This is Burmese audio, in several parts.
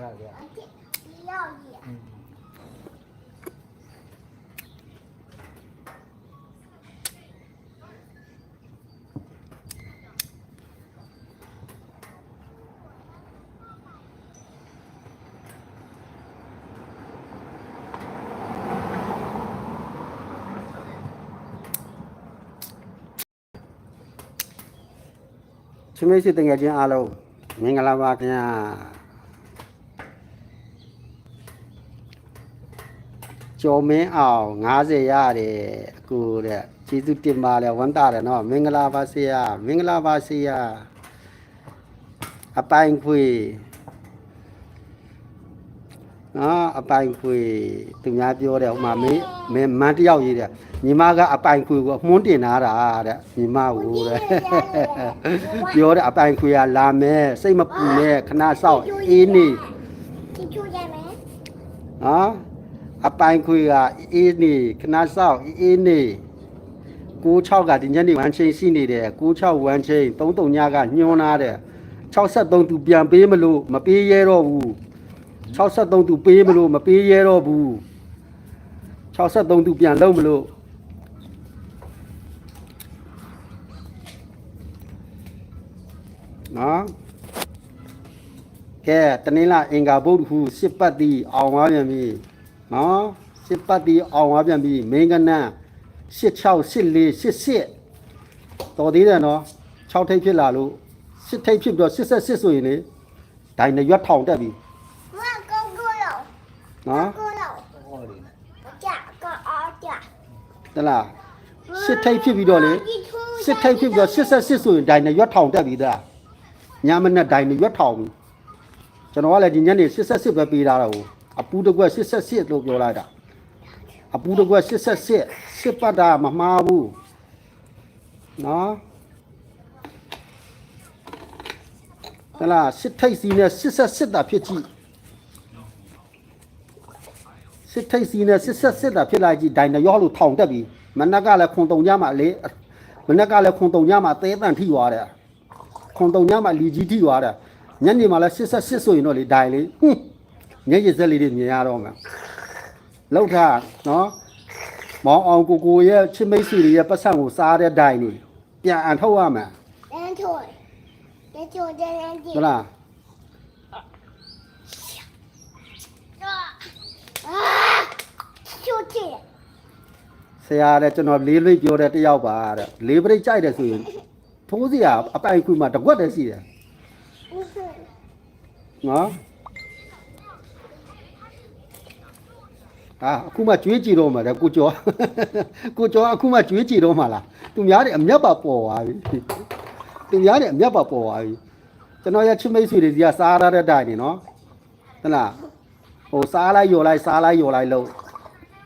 ရတယ် 要也 อืม ချင်းမိတ်ဆွေတငယ်ချင်းအားလုံးမင်္ဂလာပါခင်ဗျာ ကျော်မင်းအောင်90ရတယ်အကိုတဲ့ကျေးဇူးတင်ပါတယ်ဝမ်းသာတယ်နော်မင်္ဂလာပါဆရာမင်္ဂလာပါဆရာအပိုင်ခွေနော်အပိုင်ခွေသူများပြောတယ်ဟိုမှာမင်းမင်းမန်းတယောက်ရေးတယ်ညီမကအပိုင်ခွေကိုအမွှန်းတင်လာတာတဲ့ညီမကိုတဲ့ပြောတယ်အပိုင်ခွေကလာမယ်စိတ်မပူနဲ့ခဏစောင့်အေးနေကျူကျူရမယ်ဟမ် အပိုင်ခွေကအေးနေခဏစောင့်အေးနေ96ကဒီညနေဝမ်းချင်းရှိနေတယ်96ဝမ်းချင်း33ညကညွှန်းလာတယ်63သူပြန်ပေးမလို့မပေးရဲတော့ဘူး63သူပေးမလို့မပေးရဲတော့ဘူး63သူပြန်လုံးမလို့နော်ကဲတနင်္လာအင်္ဂါဗုဒ္ဓဟူစစ်ပတ်တီအောင်သွားပြန်ပြီ နော်စစ်ပတ်တီအောင်သွားပြန်ပြီးမင်းကနန်း86 84 88တော်သေးတယ်နော်6ထိပ်ဖြစ်လာလို့6ထိပ်ဖြစ်ပြီးတော့88ဆိုရင်လေဒိုင်နရွက်ထောင်တက်ပြီမကောကောလောနော်ကောလောကြာကောအောကြာတလား6ထိပ်ဖြစ်ပြီးတော့လေ6ထိပ်ဖြစ်ပြီးတော့88ဆိုရင်ဒိုင်နရွက်ထောင်တက်ပြီသားညမနဲ့ဒိုင်နရွက်ထောင်ပြီကျွန်တော်ကလည်းဒီညနေ88ပဲပေးထားတာဟို အပူတစ်ကွက်88လို့ပြောလိုက်တာအပူတစ်ကွက်88စစ်ပတ်တာမမှားဘူးနော်ဟလာစစ်ထိတ်စီနဲ့88တာဖြစ်ကြည့်စစ်ထိတ်စီနဲ့88တာဖြစ်လိုက်ကြည့်ဒိုင်နရောလို့ထောင်တက်ပြီမနက်ကလည်းခွန်တုံညမှာလေမနက်ကလည်းခွန်တုံညမှာသေးတန်ထိသွားတယ်ခွန်တုံညမှာလီကြီးထိသွားတယ်ညနေမှာလည်း88ဆိုရင်တော့လေဒိုင်လေဟွန်း ငဲ့ရစ်ဆက်လေးတွေမြင်ရတော့မယ်လောက်ထနော်မောင်အောင်ကိုကိုရဲ့ချစ်မိတ်ဆွေတွေရဲ့ပတ်စံကိုစားတဲ့ဒိုင်တွေပြန်အန်ထုတ်ရမယ်အန်ထုတ်တချို့တဲ့ရန်ကြီးဟုတ်လားဆရာလည်းကျွန်တော်လေးလေးပြောတဲ့တယောက်ပါတဲ့လေးပြိတ်ကြိုက်တယ်ဆိုရင်ထိုးစရာအပိုင်ခွေမှာတကွက်တည်းရှိတယ်နော် အာအခုမှကျွေးကြည့်တော့မှာတဲ့ကိုကျော်ကိုကျော်အခုမှကျွေးကြည့်တော့မှာလားသူများတွေအမျက်ပါပေါ်သွားပြီသူများတွေအမျက်ပါပေါ်သွားပြီကျွန်တော်ရဲ့ချစ်မိတ်ဆွေတွေဒီကစားရတဲ့တိုင်နေနော်ဟုတ်လားဟိုစားလိုက်ယော်လိုက်စားလိုက်ယော်လိုက်လို့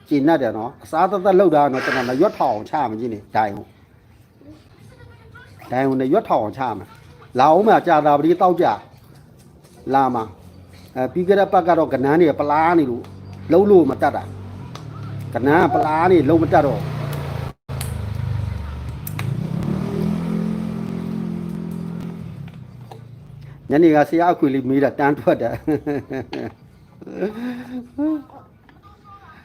ကျင်납တယ်နော်အစားသက်သက်လောက်တာကတော့ကျွန်တော်မရွက်ထောင်အောင်ချမှာကြီးနေဒိုင်ဟုတ်ဒိုင်ဟုတ်နဲ့ရွက်ထောင်အောင်ချမှာလာအောင်မှာကြာတာပတိတောက်ကြလာမှာအဲပြီးကြတဲ့ပတ်ကတော့ကနန်းနေပလားနေလို့ လုံးလို့မတတ်တာကနန်းကပလားနေလုံးမတတ်တော့ညနေကဆရာအခွေလေးမေးတာတန်းထွက်တယ်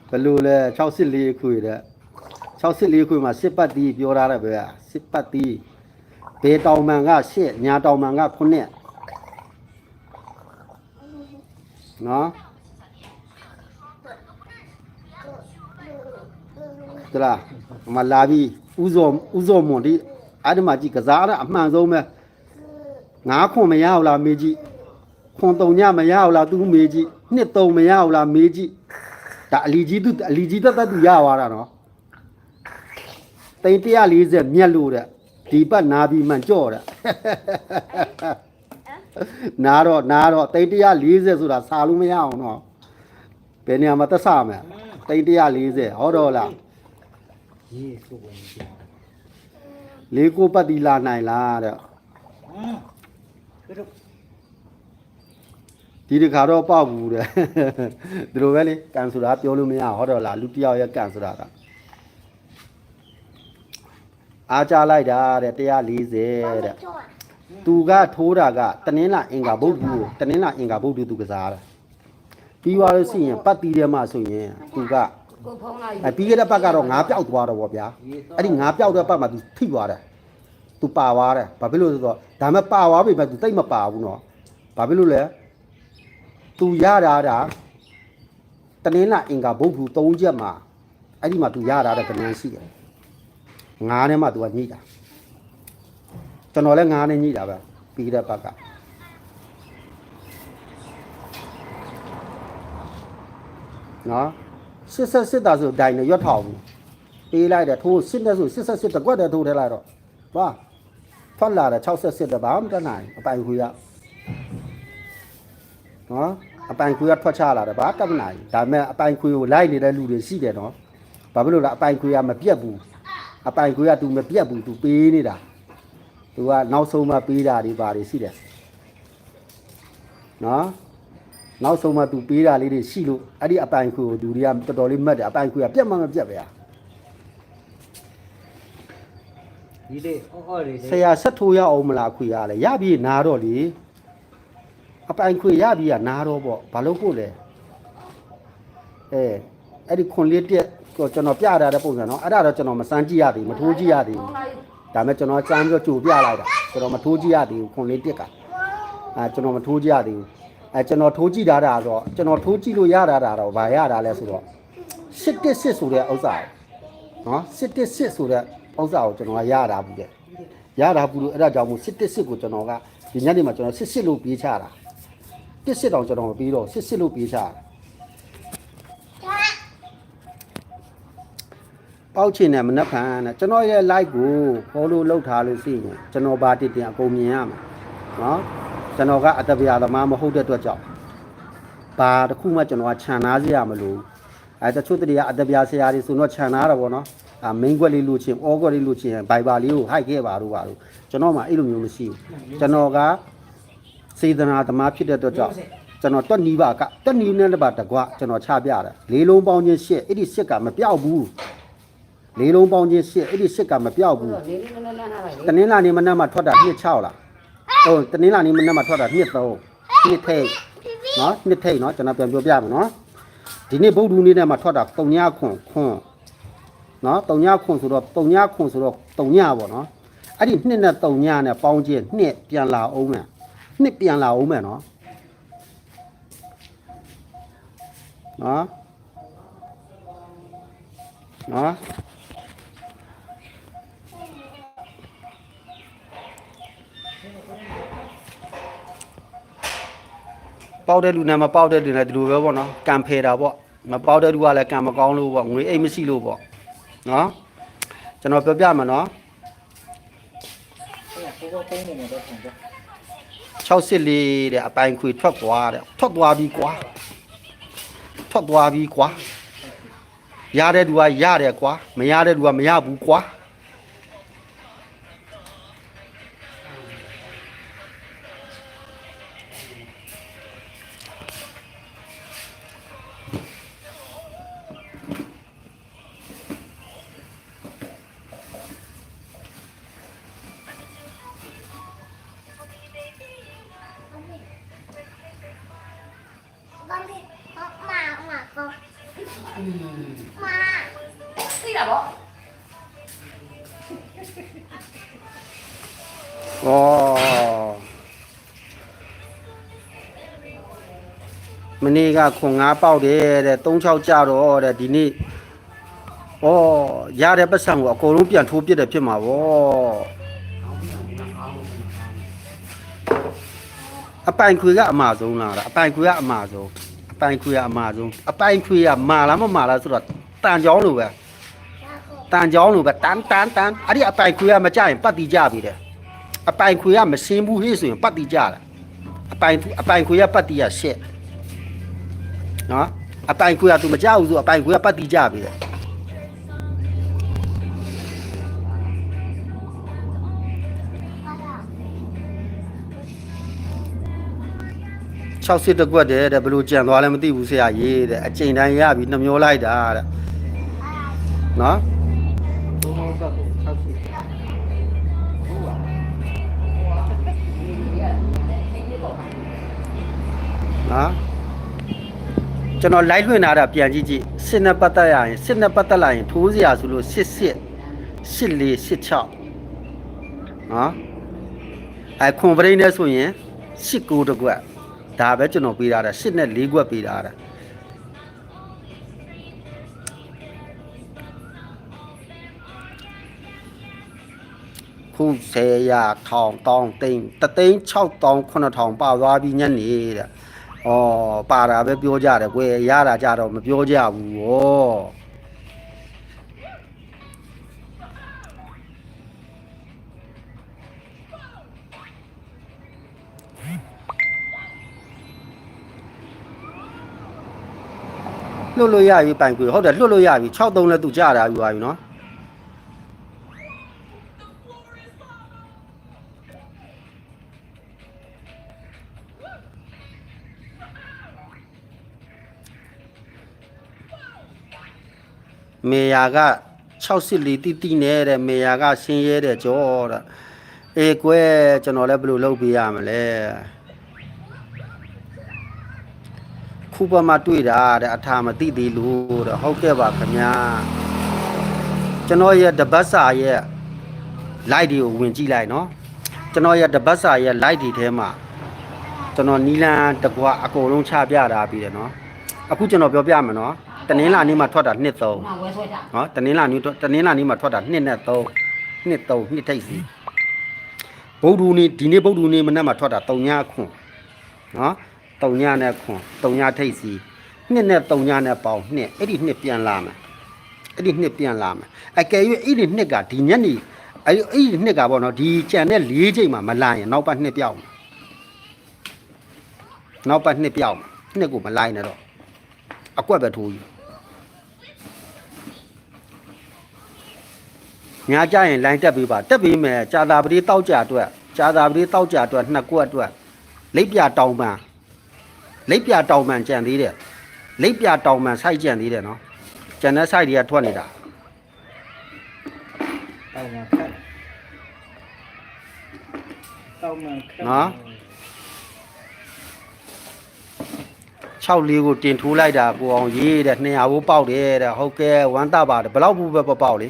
ဘယ်လိုလဲ64ခွေတဲ့64ခွေမှာစစ်ပတ်တီးပြောထားတယ်ပဲစစ်ပတ်တီးဘေတောင်မှန်က8ညာတောင်မှန်က9နော် တလားဟိုမလာပြီးဥဇော်ဥဇော်မွန်ဒီအဲ့ဒီမှာကြည့်ကစားရအမှန်ဆုံးပဲငါးခွန်မရဘူးလားမေးကြည့်ခွန်တုံညမရဘူးလားသူမေးကြည့်နှစ်တုံမရဘူးလားမေးကြည့်ဒါအလီကြီးသူအလီကြီးတက်တက်သူရသွားတာနော်တိန်140မြက်လို့တဲ့ဒီပတ်နာပြီးမှန်ကြော့တဲ့နာတော့နာတော့တိန်140ဆိုတာစာလို့မရအောင်နော်ဘယ်နေရာမှာသက်ဆမယ်တိန်140ဟောတော့လား ရေးစုပ်ဝင်ကြတယ်လေးကိုပတ်တီလာနိုင်လားတဲ့ဟမ်ဘယ်တော့ဒီတခါတော့ပေါက်ဘူးတဲ့ဒီလိုပဲလေကန်ဆိုတာပြောလို့မရဟောတော့လားလူတစ်ယောက်ရဲ့ကန်ဆိုတာကအားကြလိုက်တာတဲ့140တဲ့သူကထိုးတာကတနင်္လာအင်္ဂါဗုဒ္ဓကိုတနင်္လာအင်္ဂါဗုဒ္ဓသူကစားတာပြီးသွားလို့ရှိရင်ပတ်တီးထဲမှာဆိုရင်သူက ကိုဖုံးလိုက်အဲပြီးခဲ့တဲ့ပတ်ကတော့ငါးပြောက်သွားတော့ဗောဗျာအဲ့ဒီငါးပြောက်တဲ့ပတ်မှာသူထိသွားတယ်သူပါသွားတယ်ဘာဖြစ်လို့လဲဆိုတော့ဒါမဲ့ပါသွားပြီပဲသူတိတ်မပါဘူးနော်ဘာဖြစ်လို့လဲသူရတာတာတနင်္လာအင်္ဂါဘုတ်ဘူး၃ချက်မှာအဲ့ဒီမှာသူရတာတဲ့ကနန်းရှိတယ်ငါးနဲ့မှသူကညှိတာကျွန်တော်လည်းငါးနဲ့ညှိတာပဲပြီးခဲ့တဲ့ပတ်ကနော် စစ်ဆက်စစ်တာဆိုဒိုင်နဲ့ရွတ်ထောင်ဘူးပေးလိုက်တယ်ထိုးစစ်တဲ့ဆိုစစ်ဆက်စစ်တကွက်တဲ့ထိုးထဲလိုက်တော့ဟာထွက်လာတယ်60တဘာမှမတတ်နိုင်အပိုင်ခွေရနော်အပိုင်ခွေရထွက်ချလာတယ်ဘာတတ်မနိုင်ဒါပေမဲ့အပိုင်ခွေကိုလိုက်နေတဲ့လူတွေရှိတယ်နော်ဘာဖြစ်လို့လဲအပိုင်ခွေရမပြတ်ဘူးအပိုင်ခွေရ तू မပြတ်ဘူး तू ပေးနေတာ तू ကနောက်ဆုံးမှပေးတာတွေဘာတွေရှိတယ်နော် နောက်ဆုံးမှ तू ပေးတာလေးတွေရှိလို့အဲ့ဒီအပိုင်ခွေကိုလူတွေကတော်တော်လေးမှတ်တယ်အပိုင်ခွေကပြတ်မှမပြတ်ပဲอ่ะ ဒီလေးအော်အော်လေး ဆရာဆက်ထိုးရအောင်မလားခွေရလဲရပြီနာတော့လေအပိုင်ခွေရပြီကနာတော့ပေါ့ဘာလို့ဖို့လဲအဲအဲ့ဒီခွန်လေးတက်ကိုကျွန်တော်ပြထားတဲ့ပုံစံနော်အဲ့ဒါတော့ကျွန်တော်မစမ်းကြည့်ရသေးဘူးမထိုးကြည့်ရသေး ဖုံး ဘူး လိုက် ဒါပေမဲ့ကျွန်တော်စမ်းပြီးတော့ကြိုပြလိုက်တာကျွန်တော်မထိုးကြည့်ရသေးဘူးခွန်လေးတက်ကအဲကျွန်တော်မထိုးကြည့်ရသေးဘူး အဲကျွန်တော်ထိုးကြည့်တာဒါတော့ကျွန်တော်ထိုးကြည့်လို့ရတာဒါတော့ဘာရတာလဲဆိုတော့စစ်တစ်စစ်ဆိုတဲ့ဥစ္စာနော်စစ်တစ်စစ်ဆိုတဲ့ဥစ္စာကိုကျွန်တော်ကရတာဘူးတဲ့ရတာဘူးလို့အဲ့ဒါကြောင့်မို့စစ်တစ်စစ်ကိုကျွန်တော်ကဒီညနေမှာကျွန်တော်စစ်စစ်လို့ပြေးချတာတစ်စစ်တောင်ကျွန်တော်မပြီးတော့စစ်စစ်လို့ပြေးချတာပေါက်ချင်တယ်မနှက်ဖန်တဲ့ကျွန်တော်ရဲ့ live ကို follow လုပ်ထားလို့ရှိရင်ကျွန်တော်ဘာတစ်တင်အကုန်မြင်ရမှာနော် ကျွန်တော်ကအတပြာသမားမဟုတ်တဲ့အတွက်ကြောင့်ဘာတစ်ခုမှကျွန်တော်ကခြံနာစရာမလိုအဲတချို့တည်းကအတပြာဆရာတွေဆိုတော့ခြံနာတာပေါ့နော်အာ main ကွက်လေးလို့ချင်း all ကွက်လေးလို့ချင်း Viber လေးကို hide ခဲ့ပါတော့ပါတော့ကျွန်တော်မှအဲ့လိုမျိုးမရှိဘူးကျွန်တော်ကစေတနာသမားဖြစ်တဲ့အတွက်ကြောင့်ကျွန်တော်တွက်နီးပါကတွက်နီးနဲ့တပါတကွကျွန်တော်ချပြတယ်လေးလုံးပေါင်းချင်းရှစ်အဲ့ဒီရှစ်ကမပြောက်ဘူးလေးလုံးပေါင်းချင်းရှစ်အဲ့ဒီရှစ်ကမပြောက်ဘူးတော့နေနေနေနေထားလိုက်တနင်္လာနေ့မနက်မှထွက်တာနှစ်6လား ဟုတ်တနင်္လာနေ့မနက်မှထွက်တာနှစ်3နှစ်ထိတ်နော်နှစ်ထိတ်နော်ကျွန်တော်ပြန်ပြောပြမယ်နော်ဒီနေ့ဗုဒ္ဓနေ့နဲ့မှထွက်တာ3ညခွန်ခွန်နော်3ညခွန်ဆိုတော့3ညခွန်ဆိုတော့3ညပေါ့နော်အဲ့ဒီနှစ်နဲ့3ညနဲ့ပေါင်းချင်းနှစ်ပြန်လာအောင်မယ်နှစ်ပြန်လာအောင်မယ်နော်နော်နော် ပေါက်တဲ့လူနဲ့မပေါက်တဲ့လူနဲ့ဒီလိုပဲပေါ့နော်ကံဖယ်တာပေါ့မပေါက်တဲ့လူကလည်းကံမကောင်းလို့ပေါ့ငွေအိတ်မရှိလို့ပေါ့နော်ကျွန်တော်ပြောပြမယ်နော်ကိုကိုပုံးနေမှာတော့ဆန်ကြ60လေးတဲ့အပိုင်ခွေထွက်သွားတဲ့ထွက်သွားပြီကွာထွက်သွားပြီကွာရတဲ့လူကရတယ်ကွာမရတဲ့လူကမရဘူးကွာ သိတာပေါ့ဩမနေ့ကခွန်ငါးပေါက်တယ်တဲ့36ကြတော့တဲ့ဒီနေ့ဩရတဲ့ပတ်စံကိုအကုန်လုံးပြန်ထိုးပြစ်တယ်ဖြစ်မှာဗောအပိုင်ခွေကအမှာဆုံးလားအပိုင်ခွေကအမှာဆုံး အပိုင်ခွေကအမှာဆုံးအပိုင်ခွေကမာလားမမာလားဆိုတော့တန်ကြောင်းလိုပဲတန်ကြောင်းလိုပဲတန်တန်တန်အဲ့ဒီအပိုင်ခွေကမကြရင်ပတ်တီကြပြီတဲ့အပိုင်ခွေကမစင်းဘူးဟေးဆိုရင်ပတ်တီကြတယ်အပိုင်အပိုင်ခွေကပတ်တီရရှက်နော်အပိုင်ခွေကသူမကြဘူးဆိုအပိုင်ခွေကပတ်တီကြပြီတဲ့ 60တကွက်တယ်တဲ့ဘယ်လိုကြံသွားလဲမသိဘူးဆရာရေးတဲ့အချိန်တိုင်းရပြီနှမျောလိုက်တာတဲ့နော်ဘုံဘုံကကို60ဟုတ်ပါနော်ကျွန်တော် live လွှင့်လာတာပြန်ကြည့်ကြည့်စစ်နဲ့ပတ်သက်ရရင်စစ်နဲ့ပတ်သက်လာရင်ထိုးစရာဆိုလို့စစ်စစ်စစ်လေးစစ်6နော်အဲခွန်ပရိနဲ့ဆိုရင်စစ်ကိုတစ်ကွက် ဒါပဲကျွန်တော်ပေးထားတာစစ်နဲ့၄ကွက်ပေးထားတာခုဆယ်ရထောင်တောင်းတိန်တသိန်း6တောင်း9000ပါသွားပြီညနေတဲ့ဩပါတာပဲပြောကြတယ်ကွယ်ရတာကြတော့မပြောကြဘူးဩ လွတ်လို့ရပြီပိုင်ကွယ်ဟုတ်တယ်လွတ်လို့ရပြီ6 3လဲသူကြတာယူပါပြီနော်မေယာက60လီတိတိနဲ့တဲ့မေယာကဆင်းရဲတဲ့ကြောတဲ့အေးကွယ်ကျွန်တော်လည်းဘယ်လိုလုပ်ပေးရမလဲ ခုပမှာတွေ့တာတဲ့အထာမသိသေးလို့တဲ့ဟုတ်ကဲ့ပါခင်ဗျာကျွန်တော်ရဲ့တပတ်စာရဲ့ light တွေကိုဝင်ကြည့်လိုက်နော်ကျွန်တော်ရဲ့တပတ်စာရဲ့ light တွေထဲမှာကျွန်တော်နီလန်တကွာအကုန်လုံးချပြတာပြီးတယ်နော်အခုကျွန်တော်ပြောပြမယ်နော်တနင်္လာနေ့မှာထွက်တာနှစ်သုံးငါဝဲဆွဲတာနော်တနင်္လာနေ့ထွက်တနင်္လာနေ့မှာထွက်တာနှစ်နဲ့3နှစ်3နှစ်ထိပ်စီဗုဒ္ဓနေ့ဒီနေ့ဗုဒ္ဓနေ့မနေ့မှာထွက်တာ3ညခွန်နော် 3ညနဲ့ခွန်3ညထိပ်စီနှစ်နဲ့3ညနဲ့ပေါင်းနှစ်အဲ့ဒီနှစ်ပြန်လာမယ်အဲ့ဒီနှစ်ပြန်လာမယ်အကယ်၍အဲ့ဒီနှစ်ကဒီညနေအဲ့အဲ့ဒီနှစ်ကပေါ့နော်ဒီကြံတဲ့၄ချိန်မှာမလာရင်နောက်ပတ်နှစ်ပြောက်မယ်နောက်ပတ်နှစ်ပြောက်မယ်နှစ်ကိုမလိုက်နဲ့တော့အကွက်ပဲထိုးယူညာကြရင်လိုင်းတက်ပေးပါတက်ပေးမယ်ကြာသာပတိတောက်ကြအတွက်ကြာသာပတိတောက်ကြအတွက်နှစ်ကွက်အတွက်လိပ်ပြတောင်ပန် လိပ်ပြတောင်ပန်ကြံသေးတယ်လိပ်ပြတောင်ပန်စိုက်ကြံသေးတယ်နော်ကြံတဲ့စိုက်တွေကထွက်နေတာတောင်းမှခက်တောင်းမှခက်6လေးကိုတင်ထိုးလိုက်တာကိုအောင်ရေးတဲ့200ဘိုးပေါက်တယ်တဲ့ဟုတ်ကဲ့ဝမ်းတပါတယ်ဘယ်လောက်ဘူးပဲပေါက်လေ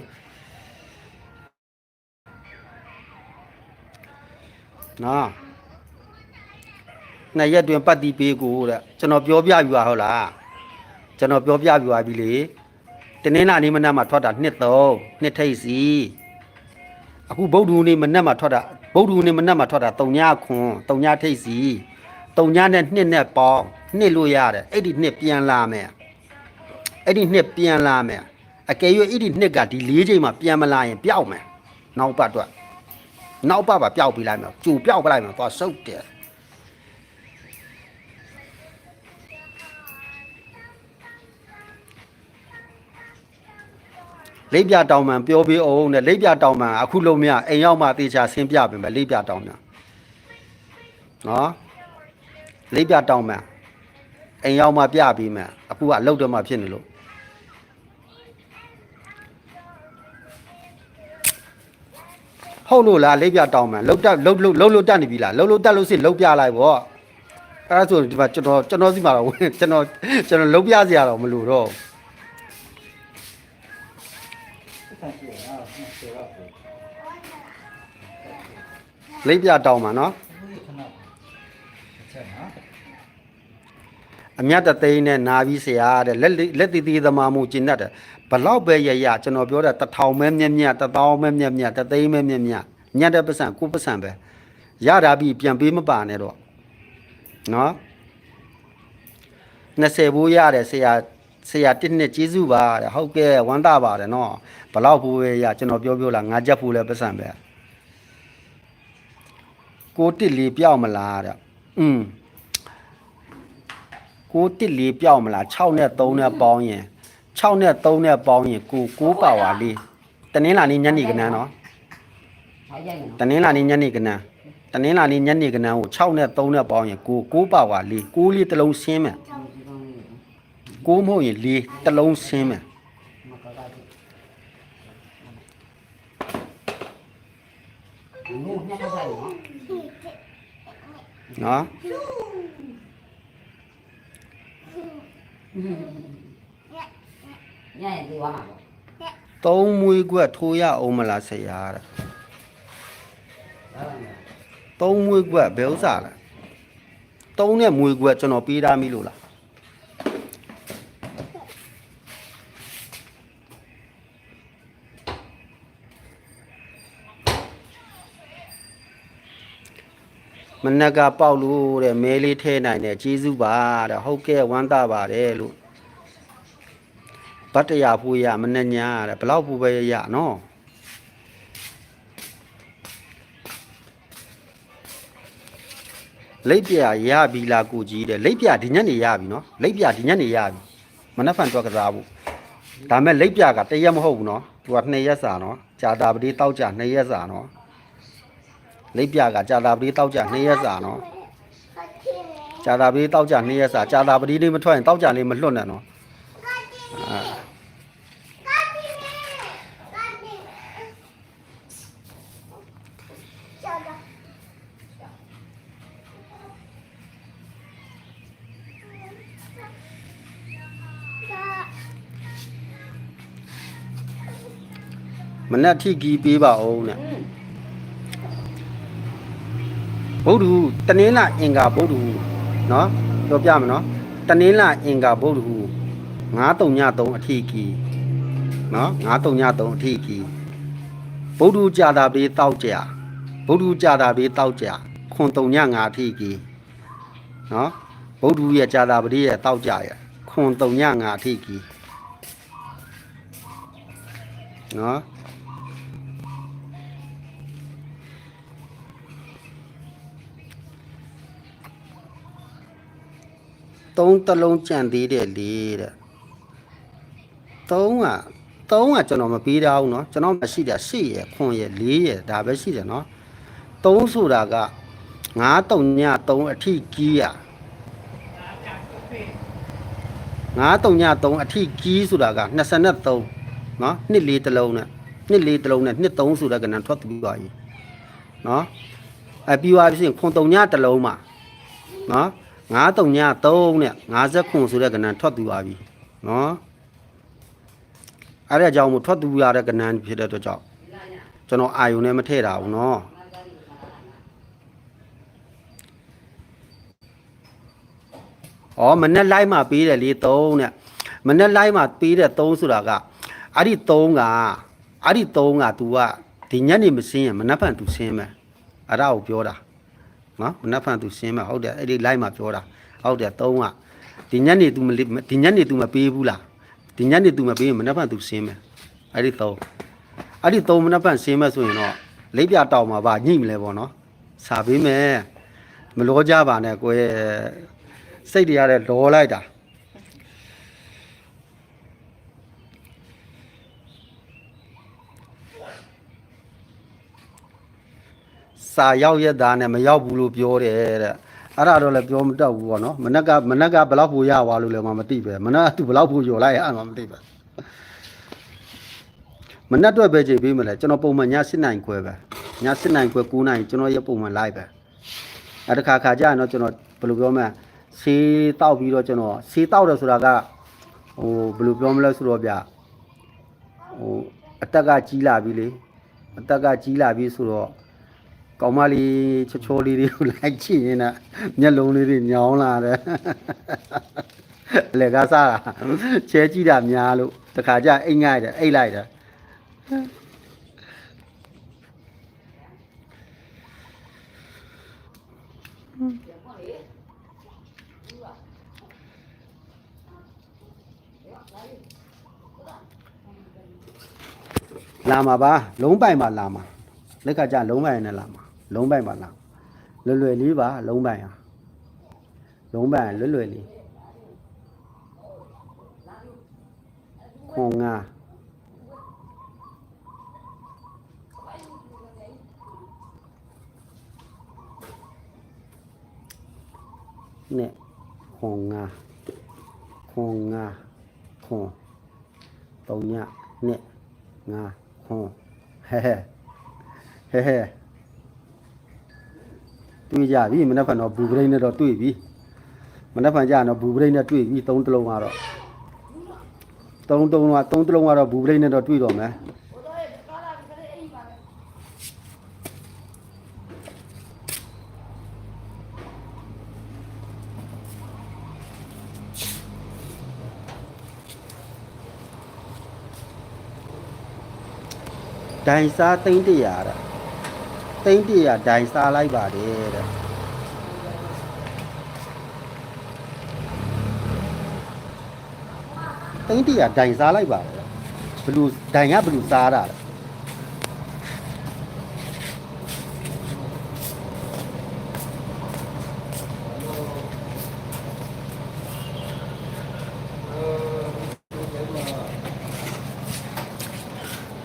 နော် နှစ်ရက်တွင်ပတ်တီးပေးကိုတဲ့ကျွန်တော်ပြောပြပြပါဟုတ်လားကျွန်တော်ပြောပြပြပါပြီလေတနင်္လာနေ့မနက်မှာထွက်တာနှစ်3နှစ်ထိပ်စီအခုဗုဒ္ဓဟူးနေ့မနက်မှာထွက်တာဗုဒ္ဓဟူးနေ့မနက်မှာထွက်တာ3ညခွန်3ညထိပ်စီ3ညနဲ့နှစ်နဲ့ပေါင်းနှစ်လို့ရတယ်အဲ့ဒီနှစ်ပြန်လာမယ်အဲ့ဒီနှစ်ပြန်လာမယ်အကယ်၍အဲ့ဒီနှစ်ကဒီ၄ချိန်မှာပြန်မလာရင်ပျောက်မယ်နောက်ပတ်တော့နောက်ပတ်ပါပျောက်ပြီးလိုက်မယ်ကျူပျောက်ပလိုက်မယ်သွားစုပ်တယ် လိပ်ပြတောင်မှန်ပြောပြီးအောင်တဲ့လိပ်ပြတောင်မှန်အခုလုံးမရအိမ်ရောက်မှတေချာဆင်းပြပြင်မယ်လိပ်ပြတောင်မှန်နော်လိပ်ပြတောင်မှန်အိမ်ရောက်မှပြပြီးမယ်အခုကအလုတ်တော့မှဖြစ်နေလို့ဟုတ်လို့လားလိပ်ပြတောင်းမှန်လုတ်တက်လုတ်လုတ်လုတ်လုတ်တက်နေပြီလားလုတ်လုတ်တက်လို့สิလုတ်ပြလိုက်ပေါ့အဲဒါဆိုဒီမှာကျွန်တော်ကျွန်တော်စီမှာတော့ဝင်ကျွန်တော်ကျွန်တော်လုတ်ပြစရာတော့မလိုတော့ဆ လိပ်ပြတောင်းမှန်နော်ဘူးခဏချက်နော်အမြတ်တသိန်းနဲ့နာပြီးဆရာတဲ့လက်လက်တီတီသမားမှုကျင့်တတ်တယ်ဘလောက်ပဲရရကျွန်တော်ပြောတာတစ်ထောင်ပဲမြက်မြက်တစ်သောင်းပဲမြက်မြက်တစ်သိန်းပဲမြက်မြက်ညက်တဲ့ပတ်စံကိုယ်ပတ်စံပဲရတာပြီးပြန်ပေးမပါနဲ့တော့နော်20ဘိုးရတယ်ဆရာဆရာတစ်နှစ်ကျေးဇူးပါတဲ့ဟုတ်ကဲ့ဝမ်းသာပါတယ်နော်ဘလောက်ဘိုးပဲရကျွန်တော်ပြောပြောလားငါကြက်ဖို့လဲပတ်စံပဲ ကိုတစ်လီပြောက်မလားတဲ့อืมကိုတစ်လေးပြောက်မလား6နဲ့3နဲ့ပေါင်းရင်6နဲ့3နဲ့ပေါင်းရင်ကို6ပါဝါလေးတနင်္လာနေ့ညနေကနန်းနော်ဟောရိုက်နော်တနင်္လာနေ့ညနေကနန်းတနင်္လာနေ့ညနေကနန်းကို6နဲ့3နဲ့ပေါင်းရင်ကို6ပါဝါလေး6လေးတစ်လုံးဆင်းမယ်6မဟုတ်ရင်လေးတစ်လုံးဆင်းမယ် မကကတိနူညက်ဆိုင်နော် နော်ညရင်ဒီဝါမှာပေါ့သုံးမွေးကွက်ထိုးရအောင်မလားဆရာတဲ့ဘာလဲသုံးမွေးကွက်ဘယ်ဥစ္စာလဲသုံးနဲ့မွေးကွက်ကျွန်တော်ပေးထားမိလို့လား မနက်ကပေါက်လို့တဲ့မဲလေးထဲနိုင်တယ်ကျေးဇူးပါတဲ့ဟုတ်ကဲ့ဝမ်းသာပါတယ်လို့ဗတ်တရားဖို့ရမနဲ့ညာတဲ့ဘလောက်ပူပဲရနော်လိပ်ပြရပြီလားကိုကြီးတဲ့လိပ်ပြဒီညနေရပြီနော်လိပ်ပြဒီညနေရပြီမနှက်ဖန်တော့ကစားဖို့ဒါမဲ့လိပ်ပြကတရက်မဟုတ်ဘူးနော်သူက2ရက်စာနော်ကြာတာပတိတောက်ကြ2ရက်စာနော် လိပ်ပြကကြာတာပတိတောက်ကြ2ရက်စာနော်ခတ်ချင်လေကြာတာပတိတောက်ကြ2ရက်စာကြာတာပတိလေးမထွက်ရင်တောက်ကြလေးမလွတ်နဲ့နော်ခတ်ချင်လေအာခတ်ချင်လေခတ်ချင်ကျော်တော့ဒါမနှက်ထိကီးပေးပါအောင်တဲ့ ဗုဒ္ဓဟူတနင်္လာအင်္ဂါဗုဒ္ဓဟူနော်ပြောပြမယ်နော်တနင်္လာအင်္ဂါဗုဒ္ဓဟူ9 3ည3အထိကီးနော်933အထိကီဗုဒ္ဓကြာတာပေးတောက်ကြဗုဒ္ဓကြာတာပေးတောက်ကြခွန်3ည5အထိကီနော်ဗုဒ္ဓရဲ့ကြာတာပတိရဲ့တောက်ကြရခွန်3ည5အထိကီနော် သုံးတလုံးကြံသေးတယ်လေတဲ့ 3က3ကကျွန်တော်မပေးထားဘူးเนาะကျွန်တော်မရှိတာ8ရယ်9ရယ်4ရယ်ဒါပဲရှိတယ်เนาะ3ဆိုတာက9 3ည3အထိကြီးอ่ะ9 3ည3အထိကြီးဆိုတာက23เนาะနှစ်လေးတစ်လုံးနဲ့နှစ်လေးတစ်လုံးနဲ့နှစ်3ဆိုတဲ့ကဏ္ဍထွက်ပြီးသွားပြီเนาะအဲပြီးသွားပြီဆိုရင်ခွန်3ညတစ်လုံးမှာเนาะ 5393နဲ့59ဆိုတဲ့ကဏ္ဍထွက်သူပါပြီနော်အဲ့ဒါကြောင့်မို့ထွက်သူရတဲ့ကဏ္ဍဖြစ်တဲ့အတွက်ကြောင့်ကျွန်တော်အာယုံနဲ့မထည့်တာဘူးနော်ဩမနဲ့လိုက်မှပေးတယ်လေ3နဲ့မနဲ့လိုက်မှပေးတဲ့3ဆိုတာကအဲ့ဒီ3ကအဲ့ဒီ3က तू ကဒီညနေမစင်းရင်မနှက်ဖန် तू စင်းမယ်အဲ့ဒါကိုပြောတာ နော်မနှက်ဖန် तू စင်းမယ်ဟုတ်တယ်အဲ့ဒီလိုက်မှပြောတာဟုတ်တယ်3ကဒီညနေ तू မလေးဒီညနေ तू မပေးဘူးလား ဒီညနေ तू မပေးရင်မနှက်ဖန် तू ဆင်းမယ်အဲ့ဒီသုံးအဲ့ဒီသုံးမနှက်ဖန်ဆင်းမယ်ဆိုရင်တော့လိပ်ပြတောင်မှာဗာညှိမလဲပေါ့နော်စာပေးမယ်မလောကြပါနဲ့ကိုယ်စိတ်တရားတဲ့လောလိုက်တာ စာရောက်ရက်သားနဲ့မရောက်ဘူးလို့ပြောတယ်တဲ့အဲ့ဒါတော့လည်းပြောမတတ်ဘူးပေါ့နော်မနက်ကမနက်ကဘယ်လောက်ဖို့ရသွားလို့လည်းမသိပဲမနက်ကသူဘယ်လောက်ဖို့ယော်လိုက်ရအောင်မသိပဲမနက်တော့ပဲကြည့်ပေးမလဲကျွန်တော်ပုံမှန်ည7နိုင်ခွဲပဲည7နိုင်ခွဲ9နိုင်ကျွန်တော်ရပုံမှန်လိုက်ပဲအဲ့တခါခါကြာရင်တော့ကျွန်တော်ဘယ်လိုပြောမလဲဆေးတောက်ပြီးတော့ကျွန်တော်ဆေးတောက်တယ်ဆိုတာကဟိုဘယ်လိုပြောမလဲဆိုတော့ဗျဟိုအတက်ကကြီးလာပြီလေအတက်ကကြီးလာပြီဆိုတော့ ကောင်မလေးချောချောလေးတွေကိုလိုက်ကြည့်ရင်นะမျက်လုံးလေးတွေညောင်းလာတယ်လေကားစားတာချဲကြည့်တာများလို့တခါကျအိတ်ငိုက်တယ်အိတ်လိုက်တယ်လာမှာပါလုံးပိုင်ပါလာမှာလက်ခါကျလုံးပိုင်နဲ့လာမှာ လုံးပိုင်ပါလာလွယ်လွယ်လေးပါလုံးပိုင်ဟာလုံးပိုင်လွယ်လွယ်လေးခွန်ငါနဲ့ခွန်ငါခွန်ငါခွန်တုံညနဲ့ငါခွန်ဟဲဟဲဟဲဟဲ တွေ့ကြပြီမနေ့ကတော့ဘူပရိတ်နဲ့တော့တွေ့ပြီမနေ့ကကြာတော့ဘူပရိတ်နဲ့တွေ့ပြီသုံးတလုံးကတော့သုံးတုံးတော့သုံးတလုံးကတော့ဘူပလိတ်နဲ့တော့တွေ့တော့မယ်ဒိုင်စားသိန်းတရာတဲ့ သိန်း100ဒိုင်စားလိုက်ပါတယ်တဲ့သိန်း100ဒိုင်စားလိုက်ပါတယ်ဘလူးဒိုင်ကဘလူးစားတာလဲ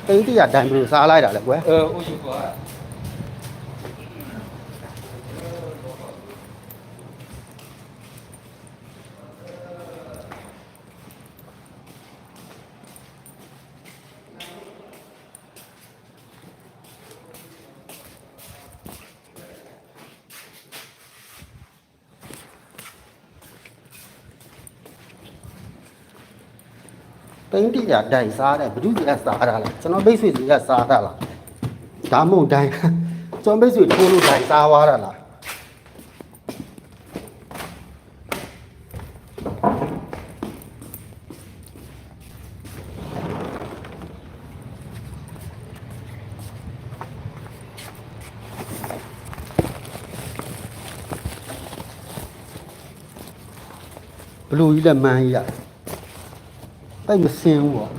သိန်း100ဒိုင်ဘလူးစားလိုက်တာလဲကွယ်အဲဟိုယူကွာ 啊。သိန်းတရာဒိုင်စားတယ်ဘလူကစားတာလဲကျွန်တော်မိတ်ဆွေတွေကစားတာလားဒါမှမဟုတ်ဒိုင်ကျွန်တော်မိတ်ဆွေထိုးလို့ဒိုင်စားသွားတာလားဘလူကြီးလည်းမန်းကြီးရတိ တ်မစင်ဘူးပေါ့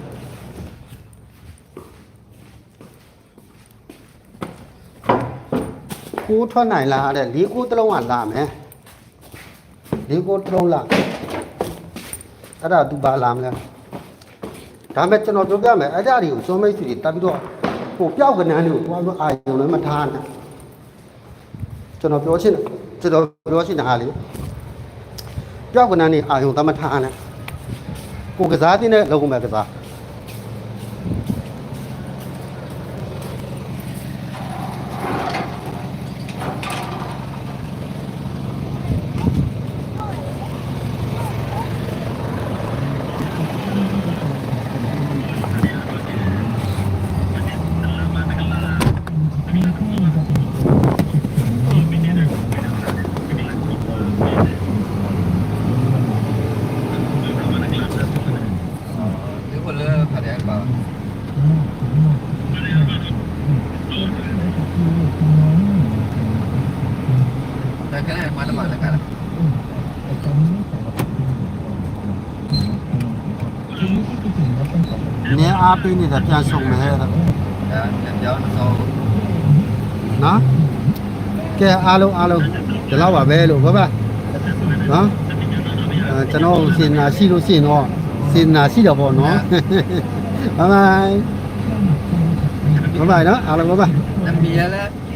ကိုးထွက်နိုင်လားတဲ့လေးကိုးတစ်လုံးကလာမယ်လေးကိုးတစ်လုံးလာအဲ့ဒါသူပါလာမလဲဒါမဲ့ကျွန်တော်ပြောပြမယ်အဲ့ဒါတွေကိုစွမ်းမိတ်ဆွေတွေတက်ပြီးတော့ဟိုပျောက်ကနန်းတွေကိုသွားပြီးအာရုံလည်းမထားနဲ့ကျွန်တော်ပြောချင်တယ်ကျွန်တော်ပြောချင်တာဟာလေပြောက်ကနန်းနေအာယုံသမထားနဲ့ ကိုကစားတဲ့လုံမဲ့ကစားနင်း အားပေးနေတာပြန်ဆုံမယ်တဲ့ပြန်ပြောင်းတော့နော်ကဲအားလုံးအားလုံးဒီလောက်ပါပဲလို့ဟုတ်ပါနော်ကျွန်တော်စင်နာရှိလို့စင်တော့စင်နာရှိတော့ပေါ့နော်ဘိုင်ဘိုင်ဘိုင်နော်အားလုံးဘိုင်တမီရလား